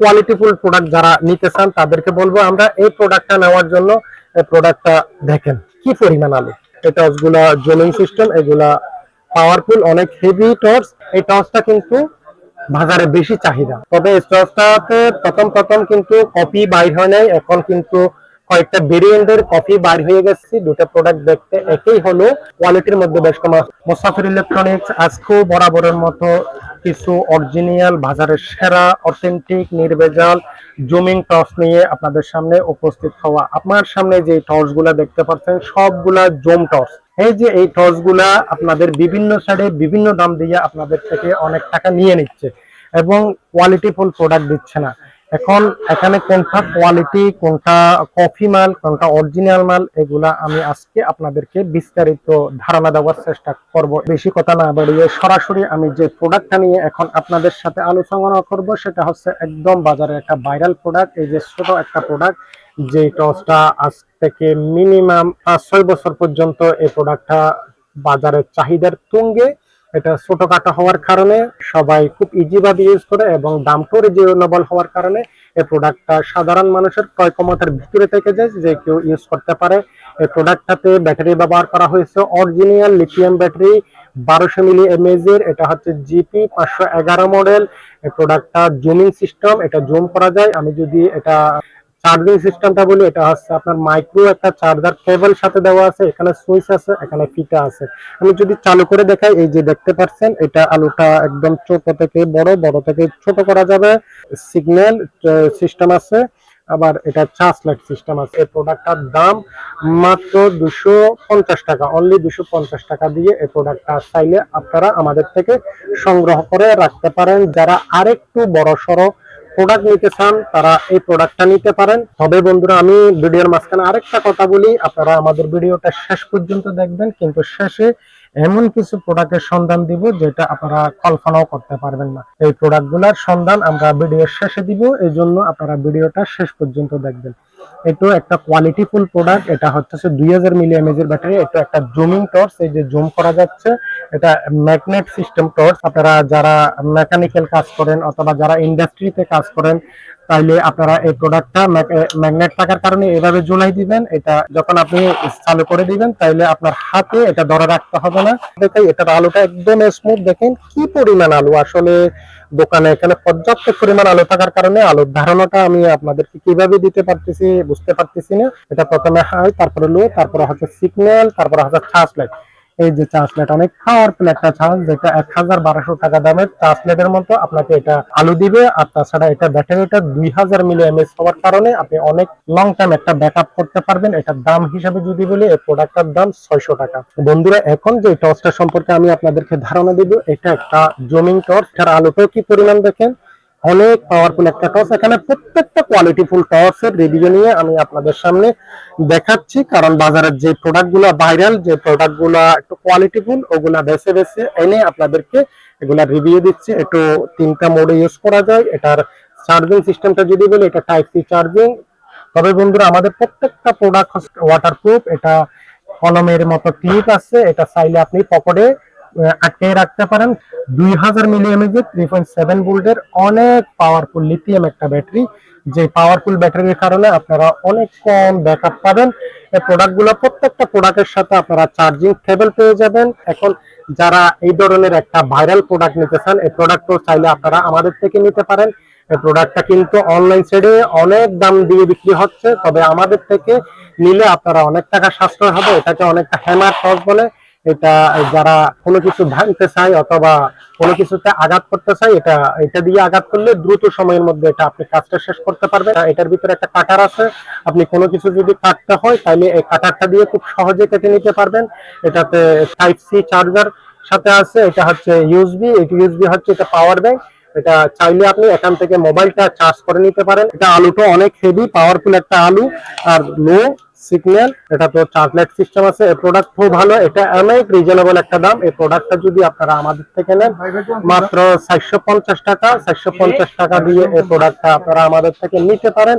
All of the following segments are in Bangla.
কোয়ালিটিফুল প্রোডাক্ট যারা নিতে চান, তাদেরকে বলব, আমরা এই প্রোডাক্টটা নেওয়ার জন্য এই প্রোডাক্টটা দেখেন, কি পরিমাণ আলো। এই টর্চগুলা জুমিং সিস্টেম এগুলা পাওয়ারফুল অনেক হেভি টর্চ এই টর্চটা কিন্তু বাজারে বেশি চাহিদা। তবে এই টর্চটাতে প্রথম প্রথম কিন্তু কপি বাইর হয় নাই, এখন কিন্তু কয়েকটা ভেরিয়েন্টের কপি বাইর হয়ে গেছে। দুটো প্রোডাক্ট দেখতে একই হলো কোয়ালিটির মধ্যে বেশ কম মুসাফির ইলেকট্রনিক্স আজকেও বরাবরের মতো কিছু অরিজিনাল বাজারের সেরা অথেন্টিক নির্ভেজাল জুমিং টস নিয়ে আপনাদের সামনে উপস্থিত হওয়া। আপনার সামনে যে টর্চগুলা দেখতে পাচ্ছেন, সবগুলা জুম টর্চ এই যে এই টর্চগুলা আপনাদের বিভিন্ন সাইডে বিভিন্ন দাম দিয়ে আপনাদের থেকে অনেক টাকা নিয়ে নিচ্ছে এবং কোয়ালিটিফুল প্রোডাক্ট দিচ্ছে না। এখন এখানে কোনটা কোয়ালিটি কোনটা কফি মাল, কোনটা অরিজিনাল মাল, এগুলা আমি আজকে আপনাদেরকে বিস্তারিত ধারণা দেওয়ার চেষ্টা করব। বেশি কথা না বাড়িয়ে সরাসরি আমি যে প্রোডাক্টটা নিয়ে এখন আপনাদের সাথে আলোচনা করব, সেটা হচ্ছে একদম বাজারে একটা ভাইরাল প্রোডাক্ট এই যে ছোট একটা প্রোডাক্ট যে টসটা আজ থেকে মিনিমাম পাঁচ ছয় বছর পর্যন্ত এই প্রোডাক্টটা বাজারের চাহিদার তুঙ্গে এটা ছোটখাটো হওয়ার কারণে সবাই খুব ইজি ভাবে ইউজ করে এবং দামটাও রিজনেবল হওয়ার কারণে এই প্রোডাক্টটা সাধারণ মানুষের ক্রয় ক্ষমতার ভিতরে থেকে যায় যে কেউ ইউজ করতে পারে। এই প্রোডাক্টটাতে ব্যাটারি ব্যবহার করা হয়েছে। অরিজিনাল লিথিয়াম ব্যাটারি বারোশো মিলি এমএজের এটা হচ্ছে জিপি পাঁচশো এগারো মডেল এই প্রোডাক্টটা জুমিং সিস্টেম এটা জুম করা যায়। আমি যদি এটা চার্জিং সিস্টেমটা বলি, এটা হচ্ছে আপনার মাইক্রো একটা চার্জার কেবল সাথে দেওয়া আছে, এখানে সুইচ আছে, এখানে ফিটা আছে। আমি যদি চালু করে দেখাই, এই যে দেখতে পাচ্ছেন, এটা আলুটা একদম ছোট থেকে বড় বড় থেকে ছোট করা যাবে। সিগন্যাল সিস্টেম আছে, আবার এটা চার্জ লাইট সিস্টেম আছে। এই প্রোডাক্টটার দাম মাত্র দুশো পঞ্চাশ টাকা অনলি দুশো পঞ্চাশ টাকা দিয়ে এই প্রোডাক্টটা চাইলে আপনারা আমাদের থেকে সংগ্রহ করে রাখতে পারেন। যারা আরেকটু বড় সড়ো প্রোডাক্ট নিতে চান, তারা এই প্রোডাক্টটা নিতে পারেন। তবে বন্ধুরা, আমি ভিডিওর মাঝখানে আরেকটা কথা বলি, আপনারা আমাদের ভিডিওটা শেষ পর্যন্ত দেখবেন, কিন্তু শেষে এমন কিছু প্রোডাক্টের সন্ধান দিব, যেটা আপনারা কল্পনাও করতে পারবেন না। এই প্রোডাক্টগুলোর সন্ধান আমরা ভিডিওর শেষে দিব, এই জন্য আপনারা ভিডিওটা শেষ পর্যন্ত দেখবেন। এটা একটা কোয়ালিটিফুল প্রোডাক্ট এটা হচ্ছে দুই হাজার মিলি এমএজ ব্যাটারি এটা একটা জুমিং টর্চ এই যে জুম করা যাচ্ছে এটা ম্যাগনেট সিস্টেম টর্চ আপনারা যারা মেকানিক্যাল কাজ করেন অথবা যারা ইন্ডাস্ট্রিতে কাজ করেন, তাইলে আপনারা এই প্রোডাক্টটা ম্যাগনেট থাকার কারণে এভাবে ঝুলাই দিবেন। এটা যখন আপনি চালু করে দিবেন, তাইলে আপনার হাতে এটা ধরে রাখতে হবে না। দেখেন এটার আলুটা একদম স্মুথ দেখেন, কি পরিমাণ আলু? আসলে দোকানে এখানে পর্যাপ্ত পরিমাণ আলো থাকার কারণে আলোর ধারণাটা আমি আপনাদেরকে কীভাবে দিতে পারতেছি বুঝতে পারতেছি না। এটা প্রথমে হাই, তারপরে লো তারপরে হচ্ছে সিগন্যাল তারপরে হচ্ছে চার্জ লাইট এই যে চার্জ লাইট অনেক পাওয়ারফুল একটা চার্জ যেটা এক হাজার বারোশো টাকা দামের চার্জ লাইটের মতো আপনাকে এটা আলু দিবে, আর তাছাড়া এটা ব্যাটারিটা দুই হাজার মিলি এমএস হওয়ার কারণে আপনি অনেক লং টাইম একটা ব্যাকআপ করতে পারবেন। এটার দাম হিসাবে যদি বলি, এই প্রোডাক্টটার দাম ছয়শো টাকা। বন্ধুরা, এখন যে টর্চটা সম্পর্কে আমি আপনাদেরকে ধারণা দিব, এটা একটা জমিং টর্চ এটার আলোটাও কি পরিমাণ দেখেন? অনেক পাওয়ারফুল একটা টর্চ এখানে প্রত্যেকটা কোয়ালিটি কোয়ালিটিফুল টর্চের রিভিউ নিয়ে আমি আপনাদের সামনে দেখাচ্ছি। কারণ বাজারের যে প্রোডাক্টগুলো ভাইরাল যে প্রোডাক্টগুলো একটু কোয়ালিটিফুল ওগুলা বেছে বেছে এনে আপনাদেরকে এগুলা রিভিউ দিচ্ছি। একটু তিনটা মোডে ইউজ করা যায়। এটার চার্জিং সিস্টেমটা যদি বলি, এটা টাইপ সি চার্জিং তবে বন্ধুরা, আমাদের প্রত্যেকটা প্রোডাক্ট ওয়াটারপ্রুফ এটা কলমের মতো ক্লিপ আছে। এটা চাইলে আপনি পকেটে আটকে রাখতে পারেন। দুই হাজার মিলি থ্রি পয়েন্ট সেভেন ভোল্টের অনেক পাওয়ারফুল লিথিয়াম একটা ব্যাটারি যে পাওয়ারফুল ব্যাটারির কারণে আপনারা অনেক কম ব্যাকআপ পাবেন। এই প্রোডাক্টগুলো প্রত্যেকটা প্রোডাক্টের সাথে আপনারা চার্জিং কেবল পেয়ে যাবেন। এখন যারা এই ধরনের একটা ভাইরাল প্রোডাক্ট নিতে চান, এই প্রোডাক্টও চাইলে আপনারা আমাদের থেকে নিতে পারেন। এই প্রোডাক্টটা কিন্তু অনলাইন সাইডে অনেক দাম দিয়ে বিক্রি হচ্ছে, তবে আমাদের থেকে নিলে আপনারা অনেক টাকা সাশ্রয় হবে। এটাকে অনেকটা হ্যামার টস বলে। এটা যারা কোনো কিছু ভাঙতে চায় অথবা কোনো কিছুতে আঘাত করতে চায়, এটা এটা দিয়ে আঘাত করলে দ্রুত সময়ের মধ্যে এটা আপনি কাজটা শেষ করতে পারবেন। এটার ভিতরে একটা কাটার আছে। আপনি কোনো কিছু যদি কাটতে হয়, তাহলে এই কাটারটা দিয়ে খুব সহজে কেটে নিতে পারবেন। এটাতে টাইপ সি চার্জার সাথে আছে, এটা হচ্ছে ইউএসবি এই ইউএসবি হচ্ছে এটা পাওয়ার ব্যাংক এটা চাইলে আপনি এখান থেকে মোবাইলটা চার্জ করে নিতে পারেন। এটা আলুটা অনেক হেভি পাওয়ারফুল একটা আলু। আর লো সিগন্যাল, এটা তো চার্জলাইট সিস্টেম আছে এই প্রোডাক্ট খুব ভালো, এটা অনেক রিজনেবল একটা দাম, এই প্রোডাক্টটা যদি আপনারা আমাদের থেকে নেন, মাত্র চারশো পঞ্চাশ টাকা, চারশো পঞ্চাশ টাকা দিয়ে এই প্রোডাক্টটা আপনারা আমাদের থেকে নিতে পারেন।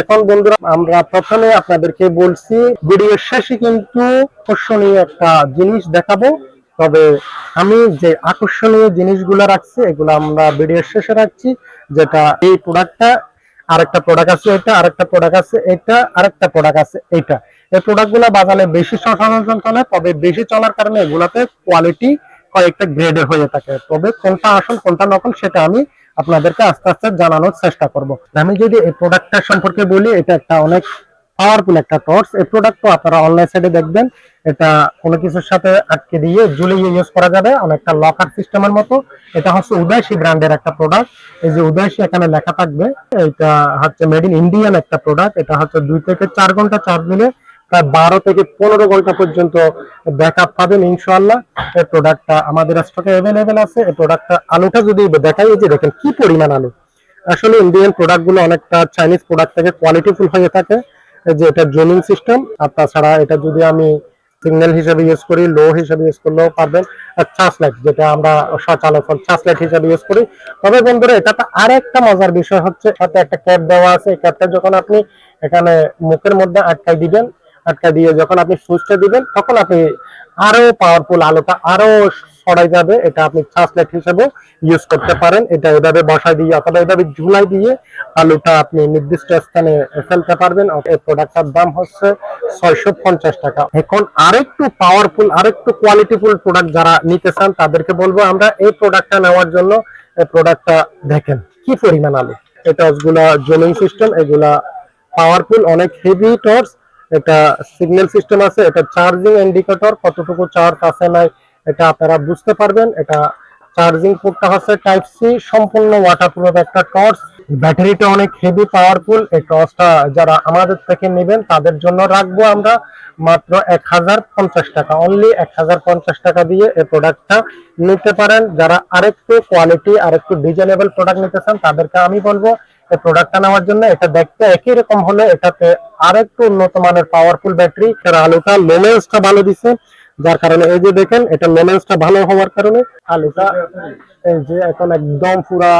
এখন বন্ধুরা, আমরা প্রথমে আপনাদেরকে বলছি ভিডিওর শেষে কিন্তু আকর্ষণীয় একটা জিনিস দেখাবো। তবে আমি যে আকর্ষণীয় জিনিসগুলো রাখছি, এগুলো আমরা ভিডিওর শেষে রাখছি, যেটা এই প্রোডাক্টটা আরেকটা প্রোডাক্ট আছে এটা, আরেকটা প্রোডাক্ট আছে এটা, আরেকটা প্রোডাক্ট আছে এটা এই প্রোডাক্টগুলো বাজারে বেশি সচরাচর চলে, তবে বেশি চলার কারণে এগুলাতে কোয়ালিটি কয়েকটা গ্রেডের হয়ে থাকে। তবে কোনটা আসল, কোনটা নকল, সেটা আমি আপনাদেরকে আস্তে আস্তে জানানোর চেষ্টা করব। আমি যদি এই প্রোডাক্টটা সম্পর্কে বলি, এটা একটা অনেক পাওয়ারফুল একটা টর্চ এই প্রোডাক্ট তো আপনারা অনলাইন সাইডে দেখবেন। এটা কোনো কিছুর সাথে আটকে দিয়ে ঝুলিয়ে ইউজ করা যাবে। অনেকটা লকার সিস্টেমের মতো। এটা হচ্ছে উদয়সী ব্র্যান্ডের একটা প্রোডাক্ট এই যে উদয়সী এখানে লেখা থাকবে। এটা হচ্ছে মেড ইন ইন্ডিয়ান একটা প্রোডাক্ট এটা হচ্ছে দুই থেকে চার ঘণ্টা চার্জ দিলে প্রায় বারো থেকে পনেরো ঘণ্টা পর্যন্ত ব্যাকআপ পাবেন ইনশাল্লাহ এই প্রোডাক্টটা আমাদের স্টকে অ্যাভেলেবেল আছে। এই প্রোডাক্টটা আলুটা যদি দেখাই যে দেখেন কি পরিমাণ আলু। আসলে ইন্ডিয়ান প্রোডাক্টগুলো অনেকটা চাইনিজ প্রোডাক্ট থেকে কোয়ালিটিফুল হয়ে থাকে। যে এটা জোনিং সিস্টেম আর তাছাড়া এটা যদি আমি সিগন্যাল হিসেবে ইউজ করি লো হিসেবে ইউজ করলেও পারবেন আর চার্জ লাইট যেটা আমরা সচরাচর চার্জ লাইট হিসেবে ইউজ করি। তবে বন্ধুরা, এটাতে আরেকটা মজার বিষয় হচ্ছে সাথে একটা ক্যাপ দেওয়া আছে। এই ক্যাপটা যখন আপনি এখানে মুখের মধ্যে আটকাই দিবেন আটকা দিয়ে যখন আপনি সুইচটা দিবেন, তখন আপনি আরও পাওয়ারফুল আলোটা আরও সরাই যাবে, এটা আপনি লাইট হিসেবে ইউজ করতে পারেন। এটা এভাবে বসাই দিয়ে অথবা এভাবে ঝুলাই দিয়ে আলুটা আপনি নির্দিষ্ট স্থানে ফেলতে পারবেন। এই প্রোডাক্টটার দাম হচ্ছে ছয়শো পঞ্চাশ টাকা। এখন আরেকটু পাওয়ারফুল আরেকটু কোয়ালিটিফুল প্রোডাক্ট যারা নিতে চান, তাদেরকে বলব আমরা এই প্রোডাক্টটা নেওয়ার জন্য এই প্রোডাক্টটা দেখেন, কি পরিমাণ আলু? এই টর্চগুলা জোনিং সিস্টেম এগুলা পাওয়ারফুল অনেক হেভি টর্চ এটা সিগন্যাল সিস্টেম আছে, এটা চার্জিং ইন্ডিকেটর কতটুকু চার্জ আছে নাই এটা আপনারা বুঝতে পারবেন, এটা চার্জিং পোর্টটা হচ্ছে টাইপ সি সম্পূর্ণ ওয়াটারপ্রুফ একটা টর্চ ব্যাটারিটা অনেক হেভি পাওয়ারফুল এই টর্চটা যারা আমাদের থেকে নেবেন, তাদের জন্য রাখব আমরা মাত্র এক হাজার পঞ্চাশ টাকা। অনলি এক হাজার পঞ্চাশ টাকা দিয়ে এই প্রোডাক্টটা নিতে পারেন। যারা আরেকটু কোয়ালিটি আরেকটু ডিজাইনেবল প্রোডাক্ট নিতে চান, তাদেরকে আমি বলব, এই প্রোডাক্টটা নেওয়ার জন্য এটা দেখতে একই রকম হলে, এটাতে আরেকটু উন্নত মানের পাওয়ারফুল ব্যাটারি আলুটা লোমেন্সটা ভালো দিছে। যার কারণে এই যে দেখেন, এটা লোমেন্সটা ভালো হওয়ার কারণে আলুটা এই যে এখন একদম পুরা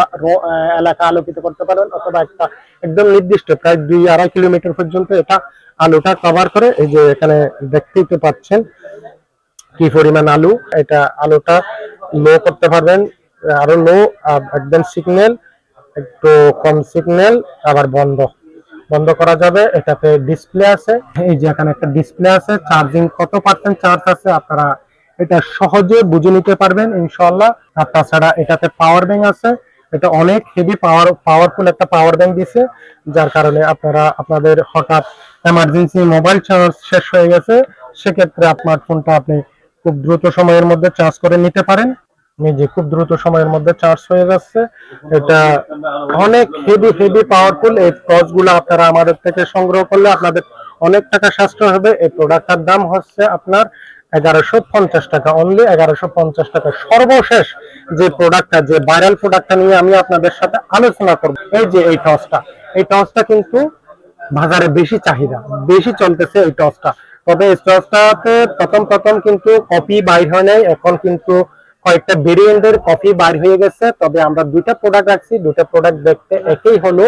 এলাকা আলোকিত করতে পারেন, অথবা একটা একদম নির্দিষ্ট প্রায় দুই আড়াই কিলোমিটার পর্যন্ত এটা আলুটা কভার করে। এই যে এখানে দেখতেই তো পাচ্ছেন কি পরিমাণ আলু, এটা আলুটা লো করতে পারবেন, আরও লো একদম সিগন্যাল একটু কম সিগন্যাল আবার বন্ধ। বন্ধ করা যাবে, এটাতে ডিসপ্লে আছে। এই যে এখানে একটা ডিসপ্লে আছে চার্জিং কত পার্সেন্ট চার্জ আছে আপনারা এটা সহজে বুঝে নিতে পারবেন, ইনশাআল্লাহ। আর তাছাড়া এটাতে পাওয়ার ব্যাংক আছে, এটা অনেক হেভি পাওয়ার পাওয়ারফুল একটা পাওয়ার ব্যাংক দিছে, যার কারণে আপনারা, আপনাদের হঠাৎ এমার্জেন্সি মোবাইল চার্জ শেষ হয়ে গেছে, সেক্ষেত্রে আপনার ফোনটা আপনি খুব দ্রুত সময়ের মধ্যে চার্জ করে নিতে পারেন। যে খুব দ্রুত সময়ের মধ্যে চার্জ হয়ে যাচ্ছে। এটা অনেক হেভি হেভি পাওয়ারফুল এই টর্চগুলো আপনারা আমাদের থেকে সংগ্রহ করলে আপনাদের অনেক টাকা সাশ্রয় হবে। এই প্রোডাক্টটার দাম হচ্ছে আপনার এগারোশো পঞ্চাশ টাকা অনলি এগারোশো পঞ্চাশ টাকা সর্বশেষ যে প্রোডাক্টটা যে ভাইরাল প্রোডাক্টটা নিয়ে আমি আপনাদের সাথে আলোচনা করব। এই যে এই টর্চটা এই টর্চটা কিন্তু বাজারে বেশি চাহিদা, বেশি চলতেছে এই টসটা তবে এই টসটাতে প্রথম প্রথম কিন্তু কপি বাইর হয় নাই, এখন কিন্তু কয়েকটা ভেরিয়েন্টের কপি বাইর হয়ে গেছে, তবে আমরা দুইটা প্রোডাক্ট রাখছি, দুইটা প্রোডাক্ট দেখতে একই হলো,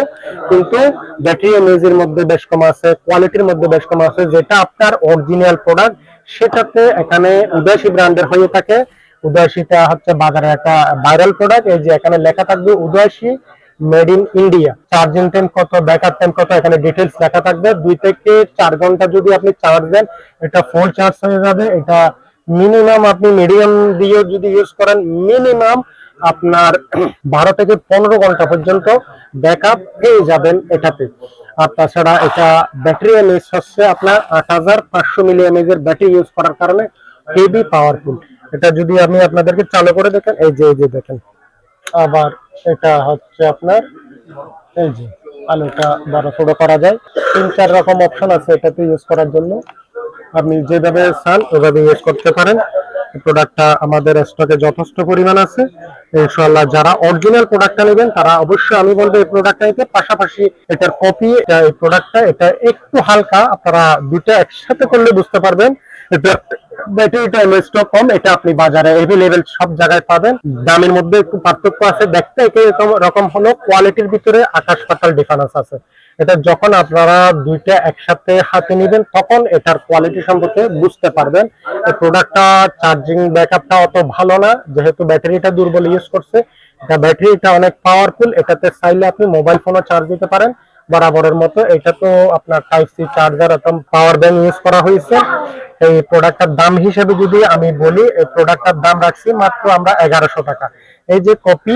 কিন্তু ব্যাটারি এমএজের মধ্যে বেশ কম আছে কোয়ালিটির মধ্যে বেশ কম আছে, যেটা আপনার অরিজিনাল প্রোডাক্ট সেটাতে এখানে উদয়সী ব্র্যান্ডের হয়ে থাকে। উদয়সীটা হচ্ছে বাজারে একটা ভাইরাল প্রোডাক্ট এই যে এখানে লেখা থাকবে উদয়সী made in India charging time কত ব্যাকআপ টাইম কত, এখানে ডিটেলস লেখা থাকবে। দুই থেকে চার ঘণ্টা যদি আপনি চার্জ দেন, এটা ফুল চার্জ হয়ে যাবে, এটা মিনিমাম আপনি মিডিয়াম দিয়ে যদি ইউজ করেন, মিনিমাম আপনার বারো থেকে পনেরো ঘণ্টা পর্যন্ত ব্যাকআপ পেয়ে যাবেন এটাতে। আর তাছাড়া এটা ব্যাটারি এমএস হচ্ছে আপনার আট হাজার পাঁচশো মিলি এর ব্যাটারি ইউজ করার কারণে হেভি পাওয়ারফুল এটা যদি আমি আপনাদেরকে চালু করে দেখেন, এই যে এই যে দেখেন। আবার এটা হচ্ছে আপনার, এই যে আলুটা বড় ছোট করা যায়। তিন, চার রকম অপশন আছে এটাতে ইউজ করার জন্য। আপনি যেভাবে চান ওইভাবে ইউজ করতে পারেন। প্রোডাক্টটা আমাদের স্টকে যথেষ্ট পরিমাণ আছে। ইনশাআল্লাহ যারা অরিজিনাল প্রোডাক্টটা নেবেন, তারা অবশ্যই আমি বলব এই প্রোডাক্টটা নিতে। পাশাপাশি এটার কপি এটা এই প্রোডাক্টটা এটা একটু হালকা, আপনারা দুটো একসাথে করলে বুঝতে পারবেন। এটা ব্যাটারিটা স্টক কম, এটা আপনি বাজারে এভেলেবেল সব জায়গায় পাবেন। দামের মধ্যে একটু পার্থক্য আছে। দেখতে একই রকম হলো কোয়ালিটির ভিতরে আকাশ পাতাল ডিফারেন্স আছে। এটা যখন আপনারা দুইটা একসাথে হাতে নেবেন, তখন এটার কোয়ালিটি সম্পর্কে বুঝতে পারবেন। এই প্রোডাক্টটা চার্জিং ব্যাকআপটা অত ভালো না, যেহেতু ব্যাটারিটা দুর্বল ইউজ করছে। এটা ব্যাটারিটা অনেক পাওয়ারফুল এটাতে চাইলে আপনি মোবাইল ফোনও চার্জ দিতে পারেন। বরাবরের মতো এটা তো আপনার টাইপ সি চার্জার একদম পাওয়ার ব্যাংক ইউজ করা হয়েছে। এই প্রোডাক্টটার দাম হিসেবে যদি আমি বলি, এই প্রোডাক্টটার দাম রাখছি মাত্র আমরা এগারোশো টাকা। এই যে কপি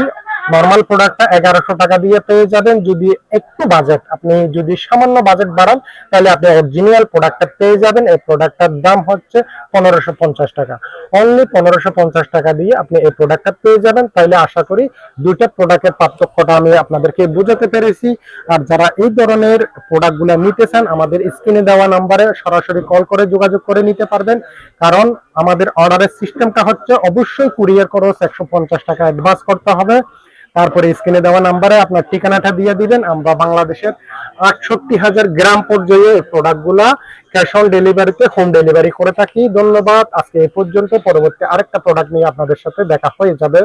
নর্মাল প্রোডাক্টটা এগারোশো টাকা দিয়ে পেয়ে যাবেন। যদি একটু বাজেট আপনি যদি সামান্য বাজেট বাড়ান, তাহলে আপনি অরিজিনাল প্রোডাক্টটা পেয়ে যাবেন। এই প্রোডাক্টটার দাম হচ্ছে পনেরোশো পঞ্চাশ টাকা। অনলি পনেরোশো পঞ্চাশ টাকা দিয়ে আপনি এই প্রোডাক্টটা পেয়ে যাবেন। তাহলে আশা করি দুইটা প্রোডাক্টের পার্থক্যটা আমি আপনাদেরকে বোঝাতে পেরেছি। আর যারা এই ধরনের প্রোডাক্টগুলো নিতে চান, আমাদের স্ক্রিনে দেওয়া নাম্বারে সরাসরি কল করে যোগাযোগ করে নিতে পারবেন। কারণ আমাদের অর্ডারের সিস্টেমটা হচ্ছে অবশ্যই কুরিয়ার খরচ একশো টাকা অ্যাডভান্স করতে হবে। তারপরে স্ক্রিনে দেওয়া নাম্বারে আপনার ঠিকানাটা দিয়ে দিবেন। আমরা বাংলাদেশের আটষট্টি হাজার গ্রাম পর্যায়ে প্রোডাক্টগুলা ক্যাশ অন ডেলিভারিতে হোম ডেলিভারি করে থাকি। ধন্যবাদ। আজকে এই পর্যন্ত। পরবর্তী আরেকটা প্রোডাক্ট নিয়ে আপনাদের সাথে দেখা হয়ে যাবে।